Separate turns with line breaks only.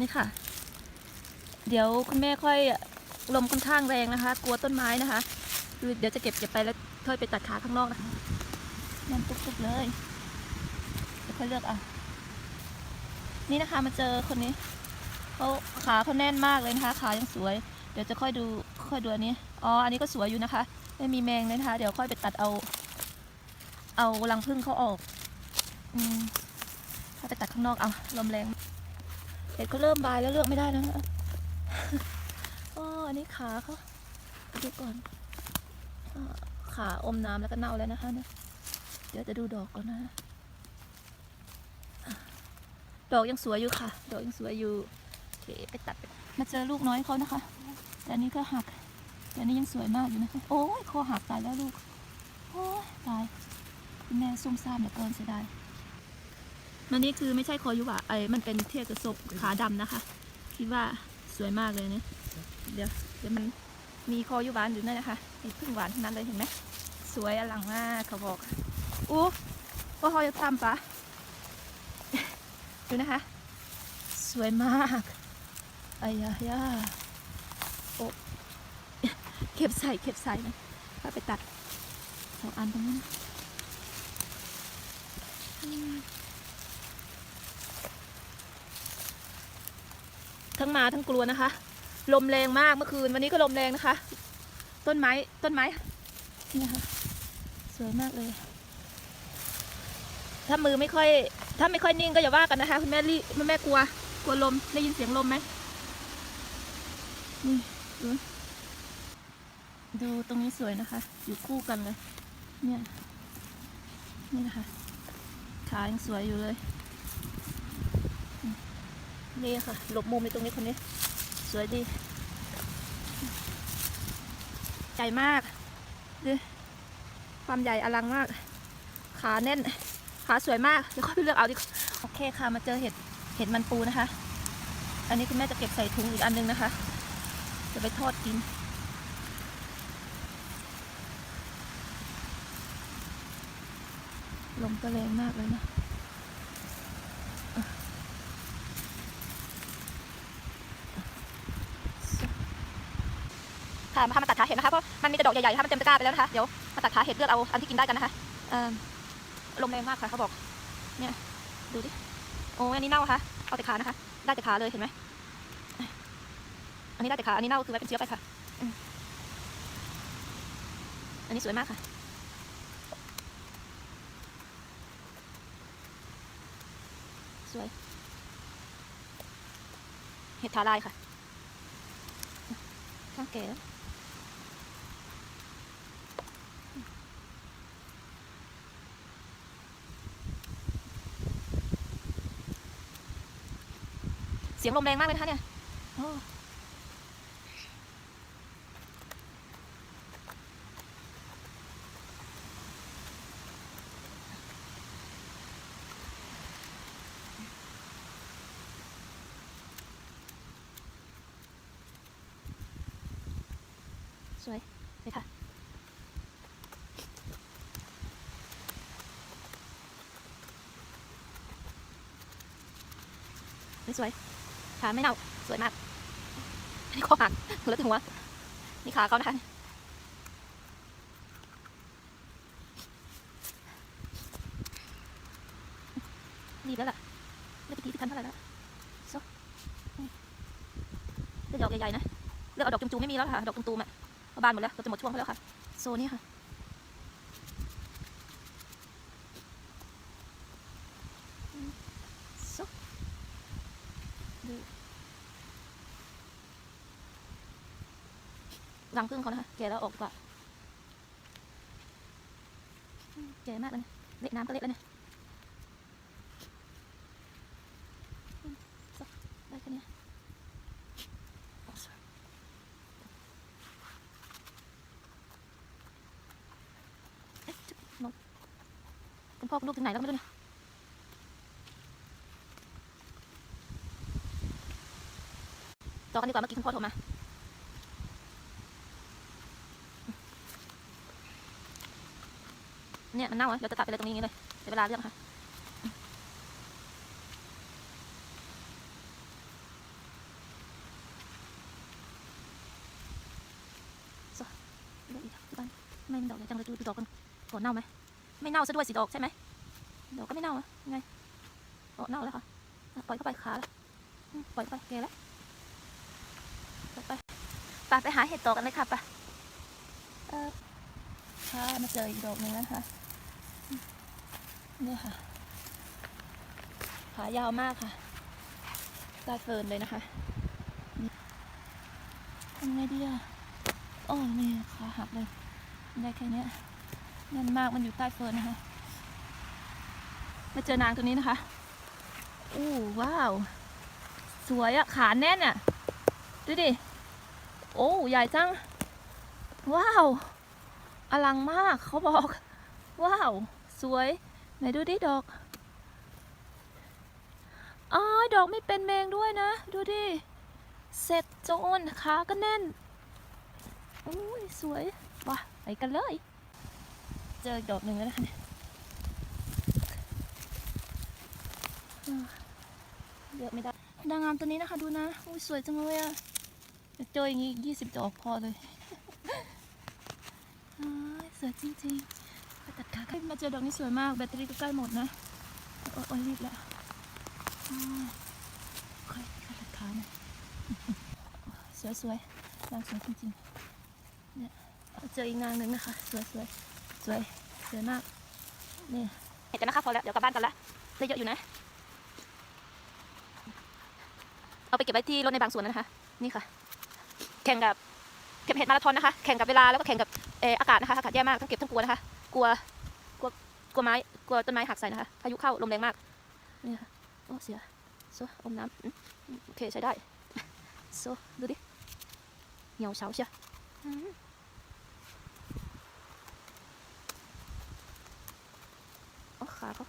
นี่ค่ะ เดี๋ยวคุณแม่ค่อยลมค่อนข้างแรงนะคะ กลัวต้นไม้นะคะคือเดี๋ยวจะเก็บเก็บไปแล้วค่อยไปตัดขาข้างนอกนะคะนั่นตุ๊บๆเลยเดี๋ยวค่อยเลือกอะนี่นะคะมาเจอคนนี้เขาขาเขาแน่นมากเลยนะคะ ขายังสวย เดี๋ยวจะค่อยดูค่อยดูอันนี้อ๋ออันนี้ก็สวยอยู่นะคะ ไม่มีแมงเลยนะคะ เดี๋ยวค่อยไปตัดเอา เอารังพึ่งเขาออก อืมถ้าไปตัดข้างนอกเอาลมแรง เห็ดก็เริ่มบายแล้วเลือกไม่ได้แล้วะอ๋ออันนี้ขาเขาดูก่อนขาอมน้ำแล้วก็เน่าแล้วนะคะเนี่ยเดี๋ยวจะดูดอกก่อนนะ ดอกยังสวยอยู่ค่ะ ดอกยังสวยอยู่เไปตัดมาเจอลูกน้อยเขานะคะ แต่นี้ก็หัก แต่นี้ยังสวยมากอยู่นะคะ โอ้ยคอหักตายแล้วลูก โอ้ยตายแม่ซุ่มซ่ามเหลือเกินเสียดาย มันนี่คือไม่ใช่คอยุบะไอ้มันเป็นเทียกระสบขาดำนะคะ คิดว่าสวยมากเลยเนี่ยเดี๋ยวเดี๋ยวมันมีคอยุบานอยู่นั่นนะคะมีพึ่งหวานทั้งนั้นเลยเห็นไหมสวยอลังมากเขาบอกอู้ว่าเขาจะทำปะดูนะคะ สวยมากอายาย่าโอ้เก็บใส่เก็บใส่นะก็ไปตัดสองอันตรงนั้น ทั้งมาทั้งกลัวนะคะ ลมแรงมากเมื่อคืน วันนี้ก็ลมแรงนะคะ ต้นไม้ต้นไม้นี่ค่ะสวยมากเลย ถ้ามือไม่ค่อย ถ้าไม่ค่อยนิ่งก็อย่าว่ากันนะคะคุณแม่รีคุณแม่กลัว กลัวลมได้ยินเสียงลมไหมนี่ดูดูตรงนี้สวยนะคะ อยู่คู่กันเลย เนี่ย นี่นะคะ ขายังสวยอยู่เลย นี่ค่ะ หลบมุมในตรงนี้คนนี้ สวยดี ใหญ่มากดูความใหญ่อลังมาก ขาแน่น ขาสวยมาก เดี๋ยวค่อยไปเลือกเอาดิโอเคค่ะ มาเจอเห็ด เห็ดมันปูนะคะ อันนี้คุณแม่จะเก็บใส่ถุงอีกอันนึงนะคะ จะไปทอดกินลมก็แรงมากเลยนะ พามาตัดขาเห็ดนะคะเพราะมันมีแต่ดอกใหญ่ๆคะมันเต็มตะกร้าไปแล้วนะคะเดี๋ยวมาตัดขาเห็ดเลือกเอาอันที่กินได้กันนะคะลมแรงมากค่ะเขาบอกเนี่ยดูดิโอ้อันนี้เน่าค่ะเอาแต่ขานะคะ ได้แต่ขาเลยเห็นไหมอันนี้ได้แต่ขาอันนี้เน่าคือไว้เป็นเชื้อไปค่ะอันนี้สวยมากค่ะสวยเห็ดทาลายค่ะข้างแก่ เสียงลมแรงมากเลยท่านเนี่ยสวยเลยค่ะสวย ขาไม่เน่าสวยมากนี่ข้อหักแล้วถึงว่านี่ขาเขานะคะรีบแล้วล่ะเลือกทีที่คันเท่าไหร่แล้วโซ่เลือกดอกใหญ่ๆนะเลือกเอาดอกจุ่มๆไม่มีแล้วค่ะ ดอกจุ่มๆอะบานหมดแล้วจะหมดช่วงไปแล้วค่ะ โซนี่ค่ะ รังพึ่งเขานะคะแกแล้วออกกว่าแกมากเลยเล็ดน้ำก็เล็ดแล้วเนี่ยได้แค่นี้คุณพ่อคุณลูกถึงไหนแล้วไม่รู้เนี่ย ต่อกันดีกว่าเมื่อกี้คุณพ่อโทรมาเนี่ยมันเน่าเรวจะตัดไปเลยตรงนี้เลยเสียเวลาเรื่องค่ะไม่มันดอกเลยจังเลยดูดอกกันโอเน่าไหมไม่เน่าซะด้วยสิดอกใช่ไหมดอกก็ไม่เน่าอะไงโอเน่าแล้วค่ะปล่อยเข้าไปขาแล้วปล่อยไปเกแล้ว ไปไปไปหาเห็ดต่อกันเลยค่ะไปเออค่ะมาเจออีกดอกหนึ่งนะคะนี่ค่ะ ขายาวมากค่ะใต้เฟิร์นเลยนะคะทำไงดีอะโอ้นี่ขาหักเลย ได้แค่เนี้ยแน่นมากมันอยู่ใต้เฟิร์นนะคะ มาเจอนางตัวนี้นะคะ อู้ว้าว สวยอะขาแน่นอะดูดิ โอ้ใหญ่จัง ว้าว อลังมากเขาบอก ว้าว สวย ไหนดูดิดอกอ๋อดอกไม่เป็นแมงด้วยนะ ดูดิ เสร็จโจนขาก็แน่นอุ้ยสวยว้าไปกันเลย เจอดอกหนึ่งแล้วนะคะเนี่ยอ่าเยอะไม่ได้นางงามตัวนี้นะคะดูนะอุ้ยสวยจังเลยอะ เจออย่างงี้ยี่สิบดอกพอเลยสวยจริงๆไปตัดขาขึ้นมาเจอดอกนี้สวยมากแบตเตอรี่ก็ใกล้หมดนะ โอ้ยรีบแล้วค่อยตัดขาหน่อยสวยๆนางสวยจริงๆเนี่ยเจออีกนางหนึ่งนะคะ สวยสวยสวยสวยมากนี่เห็นกันนะคะพอแล้ว เดี๋ยวกลับบ้านกันละได้เยอะอยู่นะ เอาไปเก็บไว้ที่รถในบางส่วนนะคะ นี่ค่ะ แข่งกับเก็บเห็ดมาราธอนนะคะ แข่งกับเวลาแล้วก็แข่งกับเอออากาศนะคะ อากาศแย่มาก ต้องเก็บทั้งกลัวนะคะ กลัว กลัว กลัวไม้ กลัวต้นไม้หักใส่นะคะ พายุเข้าลมแรงมาก นี่ค่ะ โอ้เสียโซอมน้ำโอเคใช้ได้โซดูดิ เหนียวเฉาเชียวโอ้ขาเขา